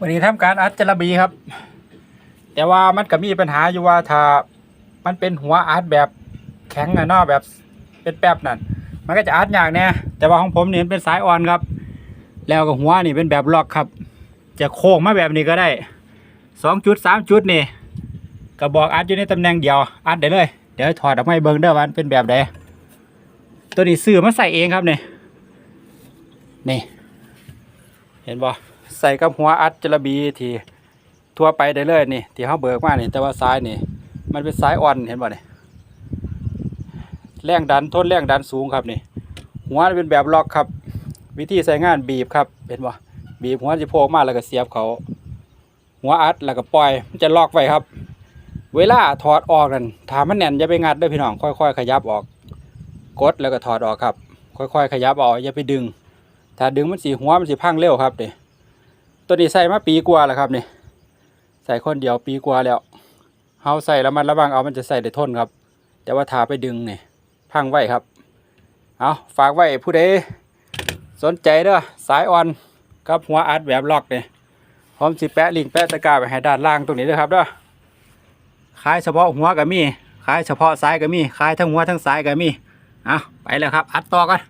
วันนี้ทำการอัดจระบีครับ แต่ว่ามันก็มีปัญหาอยู่ว่าถ้ามันเป็นหัวอัดแบบแข็งอะเนาะแบบเป็นแป๊บนั่นมันก็จะอัดยากแน่แต่ว่าของผมนี่มันเป็นสายอ่อนครับ แล้วก็หัวนี่เป็นแบบล็อกครับ จะโค้งมาแบบนี้ก็ได้สองจุดสามจุดนี่กระบอกอัดอยู่ในตำแหน่งเดียวอัดได้เลย เดี๋ยวถอดออกมาเบิ่งเด้อวันเป็นแบบใดตัวนี้ซื้อมาใส่เองครับนี่นี่ เห็นบ่ ใส่กับหัวอัดจระบีทีทั่วไปได้เลยนี่ที่เขาเบิกมานี่แต่ว่าซ้ายนี่ มันเป็นสายอ่อนเห็นบ่นี่แรงดันทนแรงดันสูงครับนี่ หัวเป็นแบบล็อกครับ วิธีใช้งานบีบครับเห็นบ่บีบหัวจะโผล่ออกมาแล้วก็เสียบเขา หัวอัดแล้วก็ปล่อยมันจะล็อกไว้ครับ เวลาถอดออกนั่นถ้ามันแน่นอย่าไปงัดด้วยพี่น้องค่อย ๆ ขยับออก กดแล้วก็ถอดออกครับ ค่อย ๆ ขยับออกอย่าไปดึง ถ้าดึงมันสีหัวมันสีพังเร็วครับนี่ ตัวนี้ใส่มาปีกว่าแล้วครับนี่ใส่คนเดียวปีกว่าแล้วเฮาใส่แล้วมันระวังเอามันจะใส่ได้ทนครับ แต่ว่าถาไปดึงนี่พังไว้ครับ เอาฝากไว้ผู้ใดสนใจเด้อสายอ่อนกับหัวอัดแบบล็อกเนี่ยพร้อมสิแปะลิงแปะตะกร้าไปให้ด้านล่างตรงนี้เด้อครับเด้อขายเฉพาะหัวก็มีขายเฉพาะสายก็มีขายทั้งหัวทั้งสายก็มีเอาไปแล้วครับ อัดต่อกัน